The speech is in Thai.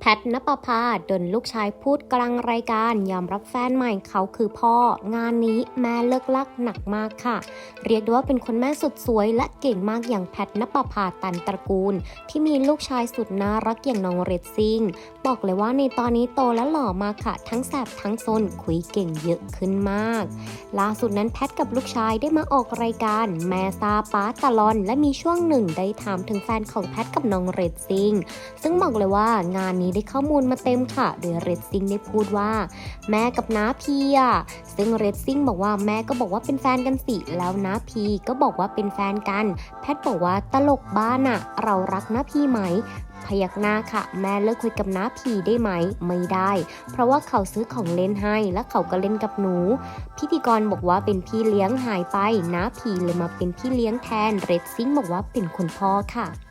แพทนปภาดนลูกชายพูดกลางรายการยอมรับแฟนใหม่เขาคือพ่อ งานนี้แม่เลิกลักหนักมากค่ะ เรียกได้ว่าเป็นคนแม่สุดสวยและเก่งมากอย่างแพทนปภาตันตระกูล ที่มีลูกชายสุดน่ารักอย่างน้องเรดซิงบอกเลยว่าในตอนนี้โตและหล่อมากค่ะ ทั้งแสบทั้งซนคุยเก่งเยอะขึ้นมาก ล่าสุดนั้นแพทกับลูกชายได้มาออกรายการ แม่ซาป้าตะลอน และมีช่วงหนึ่งได้ถามถึงแฟนของแพทกับน้องเรดซิงซึ่งบอกเลยว่างานนี้ได้ข้อมูลมาเต็มค่ะ โดยเรดซิงได้พูดว่า แม่กับน้าพีอะซึ่งเรดซิงบอกว่าแม่ก็บอกว่าเป็นแฟนกันสิแล้วน้าพีก็บอกว่าเป็นแฟนกัน แพทบอกว่าตลกบ้านอะเรารักน้าพีไหมพยักหน้าค่ะ แม่เลิกคุยกับน้าพีได้ไหม ไม่ได้ เพราะว่าเขาซื้อของเล่นให้และเขาก็เล่นกับหนู พิธีกรบอกว่าเป็นพี่เลี้ยงหายไปน้าพีเลยมาเป็นพี่เลี้ยงแทนเรดซิงบอกว่าเป็นคุณพ่อค่ะ